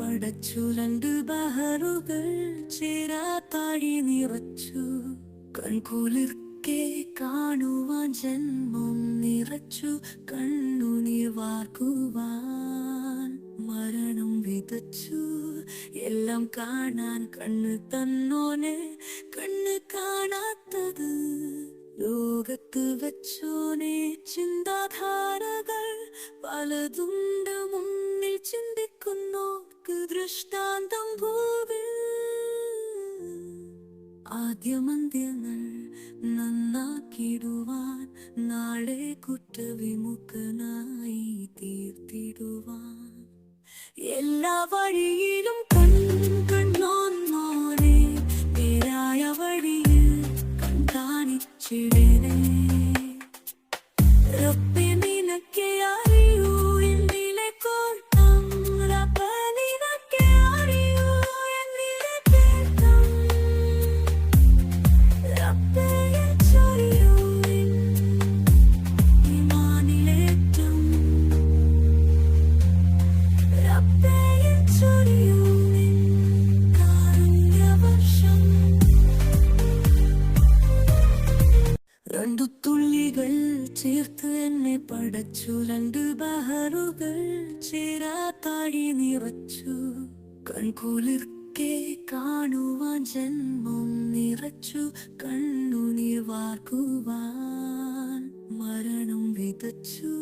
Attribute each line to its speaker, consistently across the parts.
Speaker 1: പടച്ചു. രണ്ട് ബഹറുകൾ ചേരാത്താഴി നിറച്ചു. കൺകുളിർക്കെ കാണുവാൻ ജന്മം നിറച്ചു. കണ്ണുനീർ വാർക്കുവാൻ മരണം വിതച്ചു. എല്ലാം കാണാൻ കണ്ണ് തന്നോനെ കണ്ണ് കാണാത്തത് ലോകത്ത് വെച്ചോനെ. ചിന്താധാരകൾ പലതുണ്ട് ദൃഷ്ടാന്തം പോവിൽ ആദ്യമന്ത്യങ്ങൾ നന്നാക്കിടുവാൻ നാളെ കുറ്റവിമുഖനായി തീർത്തിടുവാൻ. എല്ലാ വഴിയിലും കൺ കണ്ണോന്നോനെ നേരായ വഴിയിൽ കൺകാണിച്ചിടനെ രണ്ടു തുള്ളികൾ ചേർത്ത് എന്നെ പടച്ചു. രണ്ട് ബഹറുകൾ ചേരാത്താഴി നിറച്ചു. കൺകുളിർക്കെ കാണുവാൻ ജന്മം നിറച്ചു. കണ്ണുനീർ വാർക്കുവാൻ മരണം വിതച്ചു.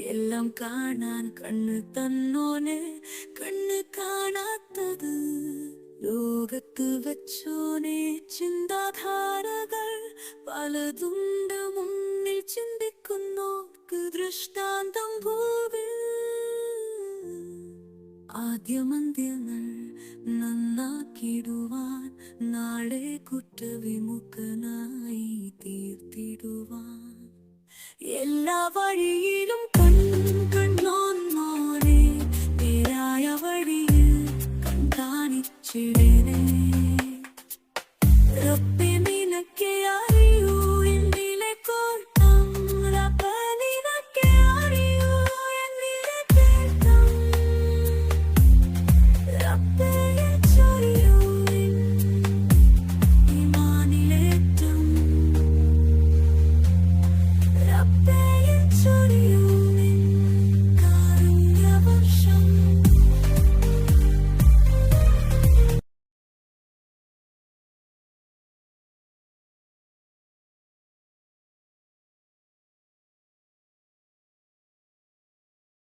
Speaker 1: എല്ലാം കാണാൻ കണ്ണ് തന്നോനെ കണ്ണ് കാണാത്തത് ലോകത്ത് വെച്ചോനെ. ചിന്താധാരകൾ പലതുണ്ട് മുന്നിൽ ചിന്തിക്കുന്നോർക്ക് ദൃഷ്ടാന്തം ഭൂവിൽ ആദ്യമന്ത്യങ്ങൾ നന്നാക്കിടുവാൻ നാളെ കുറ്റവിമുഖനായി തീർത്തിടുവാൻ. എല്ലാ വഴിയിലും കൺ കണ്ണോന്നോനെ നേരായ വഴിയിൽ കൺകാണിച്ചിടനെ